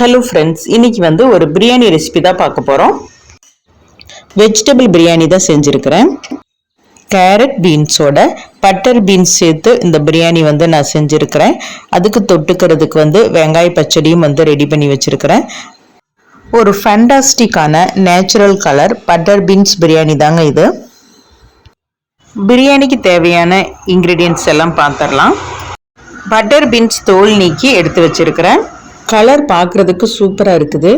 Hello friends இன்னைக்கு வந்து ஒரு பிரியாணி ரெசிபி தான் பார்க்க போகிறோம் வெஜிடபிள் பிரியாணி தான் செஞ்சுருக்கிறேன். கேரட் பீன்ஸோட பட்டர் பீன்ஸ் சேர்த்து இந்த பிரியாணி வந்து நான் செஞ்சுருக்கிறேன். அதுக்கு தொட்டுக்கிறதுக்கு வந்து வெங்காய பச்சடியும் வந்து ரெடி பண்ணி வச்சுருக்கிறேன். ஒரு ஃபண்டாஸ்டிக்கான natural colour butter beans biryani தாங்க இது. பிரியாணிக்கு தேவையான இன்க்ரீடியன்ட்ஸ் எல்லாம் பார்த்துடலாம் பட்டர் பீன்ஸ் தோல் நீக்கி எடுத்து வச்சிருக்கிறேன். கலர் பார்க்குறதுக்கு சூப்பராக இருக்குது.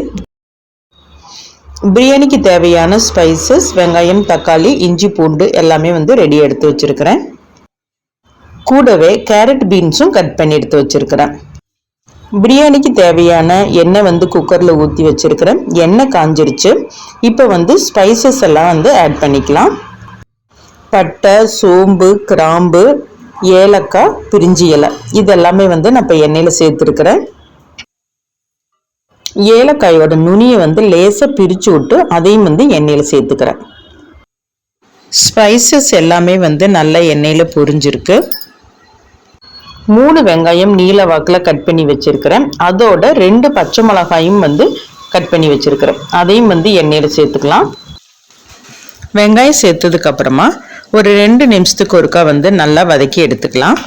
பிரியாணிக்கு தேவையான ஸ்பைசஸ் வெங்காயம் தக்காளி இஞ்சி பூண்டு எல்லாமே வந்து ரெடி எடுத்து வச்சுருக்கிறேன். கூடவே கேரட் பீன்ஸும் கட் பண்ணி எடுத்து வச்சிருக்கிறேன். பிரியாணிக்கு தேவையான எண்ணெய் வந்து குக்கரில் ஊற்றி வச்சுருக்கிறேன். எண்ணெய் காஞ்சிருச்சு. இப்போ வந்து ஸ்பைசஸ் எல்லாம் வந்து ஆட் பண்ணிக்கலாம். பட்டை சோம்பு கிராம்பு ஏலக்காய் பிரிஞ்சி இலை. இதெல்லாமே வந்து நான் இப்போ எண்ணெயில் சேர்த்துருக்கிறேன். ஏலக்காயோட நுனியை வந்து லேசாக பிரித்து விட்டு அதையும் வந்து எண்ணெயில் சேர்த்துக்கிறேன். ஸ்பைசஸ் எல்லாமே வந்து நல்லா எண்ணெயில் பொரிஞ்சிருக்கு. மூணு வெங்காயம் நீல வாக்கில் கட் பண்ணி வச்சுருக்கிறேன். அதோட ரெண்டு பச்சை மிளகாயும் வந்து கட் பண்ணி வச்சுருக்கிறேன். அதையும் வந்து எண்ணெயில் சேர்த்துக்கலாம். வெங்காயம் சேர்த்ததுக்கப்புறமா ஒரு ரெண்டு நிமிஷத்துக்கு ஒருக்கா வந்து நல்லா வதக்கி எடுத்துக்கலாம்.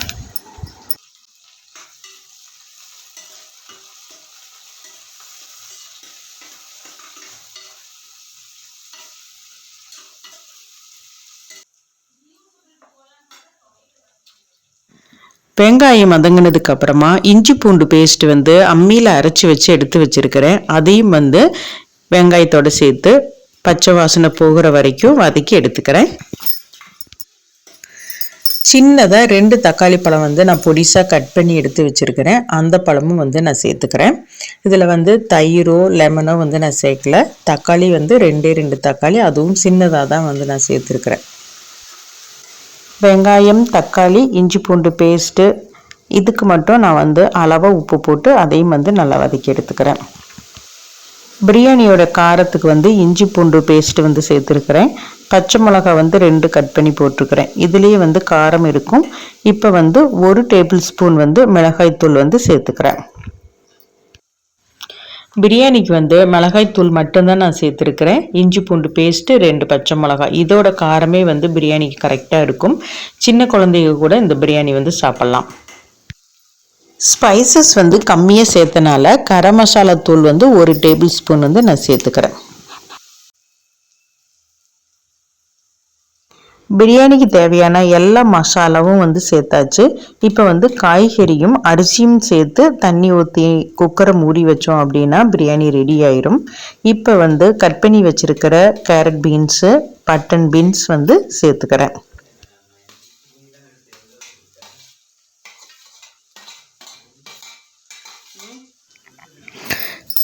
வெங்காயம் மதங்கினதுக்கு அப்புறமா இஞ்சி பூண்டு பேஸ்ட் வந்து அம்மியில் அரைச்சி வச்சு எடுத்து வச்சிருக்கிறேன். அதையும் வந்து வெங்காயத்தோடு சேர்த்து பச்சை வாசனை போகிற வரைக்கும் வதக்கி எடுத்துக்கிறேன். சின்னதாக ரெண்டு தக்காளி பழம் வந்து நான் பொடிசாக கட் பண்ணி எடுத்து வச்சுருக்கிறேன். அந்த பழமும் வந்து நான் சேர்த்துக்கிறேன். இதில் வந்து தயிரோ லெமனோ வந்து நான் சேர்க்கல. தக்காளி வந்து ரெண்டே ரெண்டு தக்காளி அதுவும் சின்னதாக தான் வந்து நான் சேர்த்துருக்குறேன். வெங்காயம் தக்காளி இஞ்சி பூண்டு பேஸ்ட்டு இதுக்கு மட்டும் நான் வந்து அளவாக உப்பு போட்டு அதையும் வந்து நல்லா வதக்கி எடுத்துக்கிறேன். பிரியாணியோட காரத்துக்கு வந்து இஞ்சி பூண்டு பேஸ்ட்டு வந்து சேர்த்துருக்கிறேன். பச்சை மிளகா வந்து ரெண்டு கட் பண்ணி போட்டிருக்கிறேன். இதுலேயே வந்து காரம் இருக்கும். இப்போ வந்து ஒரு டேபிள் ஸ்பூன் வந்து மிளகாய்த்தூள் வந்து சேர்த்துக்கிறேன். பிரியாணிக்கு வந்து மிளகாய்த்தூள் மட்டும்தான் நான் சேர்த்துருக்கிறேன். இஞ்சி பூண்டு பேஸ்ட்டு ரெண்டு பச்சை மிளகாய். இதோட காரமே வந்து பிரியாணிக்கு கரெக்டாக இருக்கும். சின்ன குழந்தைங்க கூட இந்த பிரியாணி வந்து சாப்பிட்லாம். ஸ்பைசஸ் வந்து கம்மியாக சேர்த்தனால கரம் மசாலா தூள் வந்து ஒரு டேபிள் ஸ்பூன் வந்து நான் சேர்த்துக்கிறேன். பிரியாணிக்கு தேவையான எல்லா மசாலாவும் வந்து சேர்த்தாச்சு. இப்போ வந்து காய்கறியும் அரிசியும் சேர்த்து தண்ணி ஊற்றி குக்கரை மூடி வச்சோம் அப்படின்னா பிரியாணி ரெடி ஆயிரும். இப்போ வந்து கட் பண்ணி வச்சிருக்கிற கேரட் பீன்ஸு பட்டன் பீன்ஸ் வந்து சேர்த்துக்கிறேன்.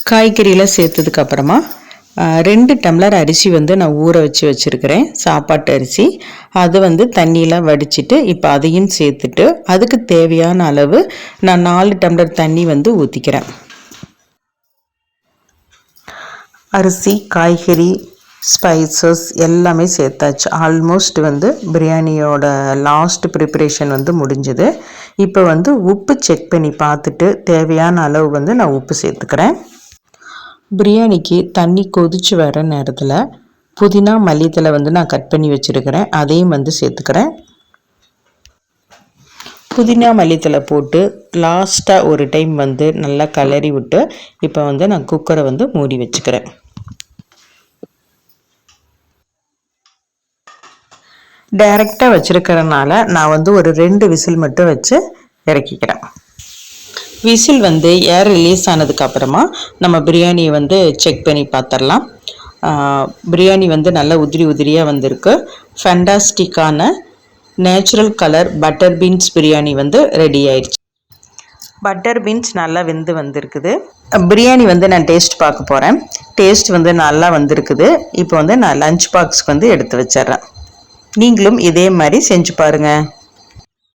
காய்கறியில் சேர்த்ததுக்கப்புறமா ரெண்டு டம்ளர் அரிசி வந்து நான் ஊற வச்சு வச்சுருக்கிறேன். சாப்பாட்டு அரிசி. அது வந்து தண்ணியெலாம் வடிச்சிட்டு இப்போ அதையும் சேர்த்துட்டு அதுக்கு தேவையான அளவு நான் நாலு டம்ளர் தண்ணி வந்து ஊற்றிக்கிறேன் அரிசி காய்கறி ஸ்பைசஸ் எல்லாமே சேர்த்தாச்சு. ஆல்மோஸ்ட் வந்து பிரியாணியோட லாஸ்ட் ப்ரிப்ரேஷன் வந்து முடிஞ்சுது. இப்போ வந்து உப்பு செக் பண்ணி பார்த்துட்டு தேவையான அளவு வந்து நான் உப்பு சேர்த்துக்கிறேன். பிரியாணிக்கு தண்ணி கொதிச்சு வர நேரத்தில் புதினா மல்லித்தலை வந்து நான் கட் பண்ணி வச்சுருக்கிறேன். அதையும் வந்து சேர்த்துக்கிறேன். புதினா மல்லித்தலை போட்டு லாஸ்ட்டாக ஒரு டைம் வந்து நல்லா கலரி விட்டு இப்போ வந்து நான் குக்கரை வந்து மூடி வச்சுக்கிறேன். டைரெக்டாக வச்சுருக்கிறனால நான் வந்து ஒரு ரெண்டு விசில் மட்டும் வச்சு இறக்கிக்கிறேன். விசில் வந்து ஏர் ரிலீஸ் ஆனதுக்கு அப்புறமா நம்ம பிரியாணியை வந்து செக் பண்ணி பார்த்துடலாம். பிரியாணி வந்து நல்லா உதிரி உதிரியாக வந்திருக்கு. ஃபென்டாஸ்டிக்கான natural colour butter beans biryani வந்து ரெடி ஆயிடுச்சு. பட்டர் பீன்ஸ் நல்லா வெந்து வந்திருக்குது. பிரியாணி வந்து நான் டேஸ்ட் பார்க்க போகிறேன் டேஸ்ட் வந்து நல்லா வந்திருக்குது. இப்போ வந்து நான் லஞ்ச் பாக்ஸ்க்கு வந்து எடுத்து வச்சிட்றேன். நீங்களும் இதே மாதிரி செஞ்சு பாருங்கள்